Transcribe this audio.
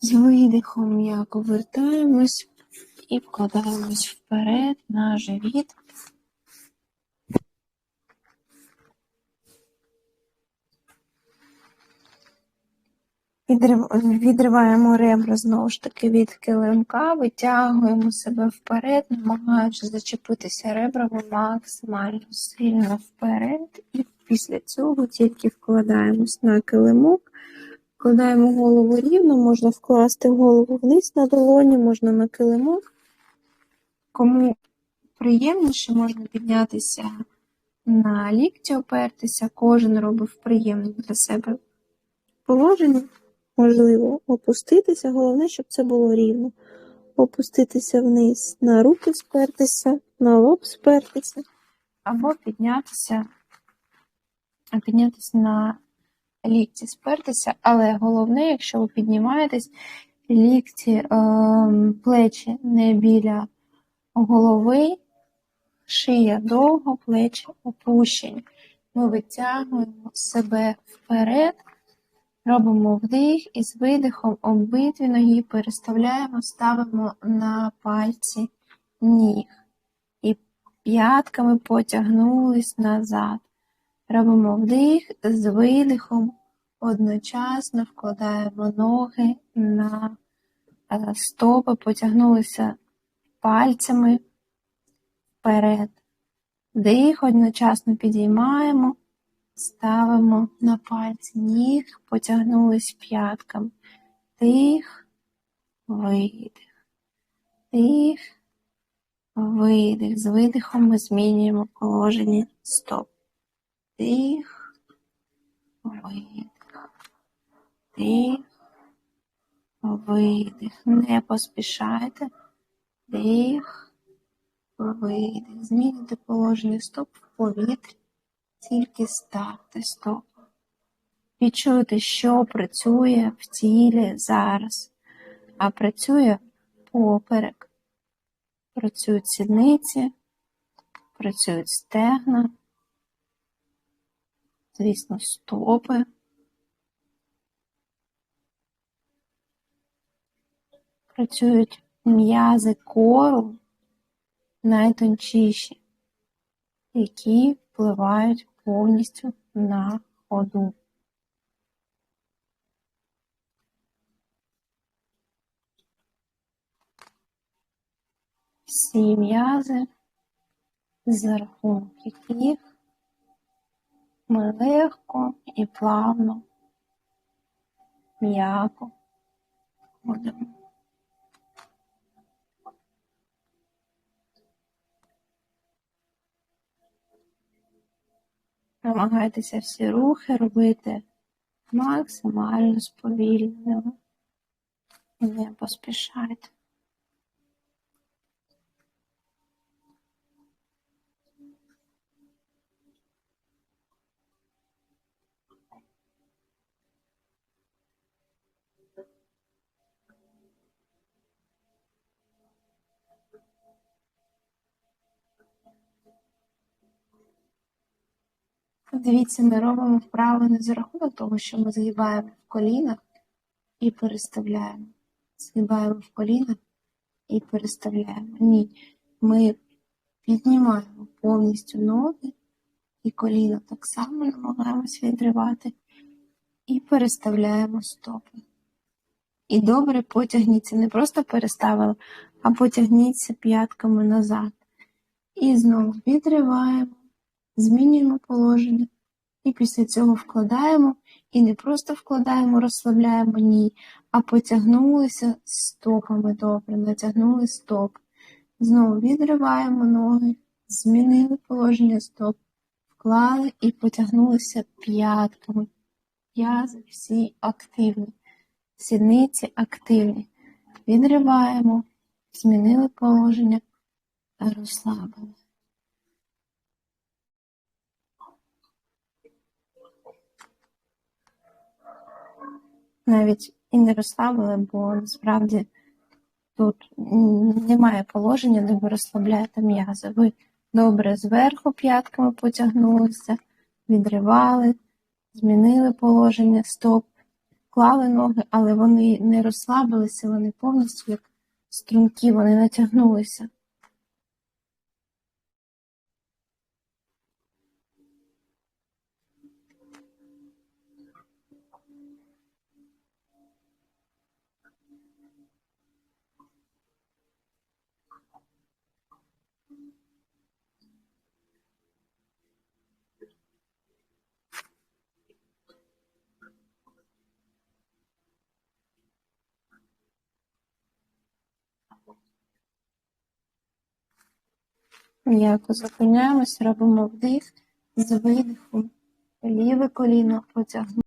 З видихом м'яко вертаємось і вкладаємось вперед на живіт. Відриваємо ребра знову ж таки від килимка, витягуємо себе вперед, намагаючись зачепитися ребрами максимально сильно вперед. І після цього тільки вкладаємось на килимок, вкладаємо голову рівно, можна вкласти голову вниз на долоні, можна на килимок. Кому приємніше, можна піднятися на лікті, опертися, кожен робить приємне для себе положення. Можливо, опуститися, головне, щоб це було рівно. Опуститися вниз, на руки спертися, на лоб спертися, або піднятися, піднятися на лікті спертися. Але головне, якщо ви піднімаєтесь, лікті, ем, плечі не біля голови, шия довго, плечі опущені. Ми витягуємо себе вперед. Робимо вдих і з видихом обидві ноги переставляємо, ставимо на пальці ніг. І п'ятками потягнулись назад. Робимо вдих з видихом, одночасно вкладаємо ноги на е, стопи, потягнулися пальцями вперед. Вдих, одночасно підіймаємо. Ставимо на пальці ніг, потягнулись п'ятками. Тих, видих. Тих, видих. З видихом ми змінюємо положення стоп. Тих, видих. Тих, видих. Не поспішайте. Тих, видих. Змінюйте положення стоп в повітрі тільки ставте стоп. Відчуйте, що працює в тілі зараз, а працює поперек. Працюють сідниці, працюють стегна, звісно, стопи. Працюють м'язи кору найтончіші, які впливають повністю на ходу. Всі м'язи, за рахунок яких ми легко і плавно, м'яко ходимо. Намагайтеся всі рухи робити максимально сповільненими. І не поспішайте. Дивіться, ми робимо вправи не за рахунок того, що ми згибаємо в колінах і переставляємо. Згибаємо в колінах і переставляємо. Ні. Ми піднімаємо повністю ноги і коліна так само намагаємось відривати. І переставляємо стопи. І добре потягніться. Не просто переставили, а потягніться п'ятками назад. І знову відриваємо змінюємо положення. І після цього вкладаємо, і не просто вкладаємо, розслабляємо ні, а потягнулися стопами добре, натягнули стоп. Знову відриваємо ноги, змінили положення стоп, вклали і потягнулися п'ятками. М'язи всі активні, сідниці активні. Відриваємо, змінили положення, розслабили. Навіть і не розслабили, бо насправді тут немає положення, де ви розслабляєте м'язи. Ви добре зверху п'ятками потягнулися, відривали, змінили положення стоп, склали ноги, але вони не розслабилися, вони повністю як струнки, вони натягнулися. М'яко зупиняємось, робимо вдих з видихом. Ліве коліно потягнули.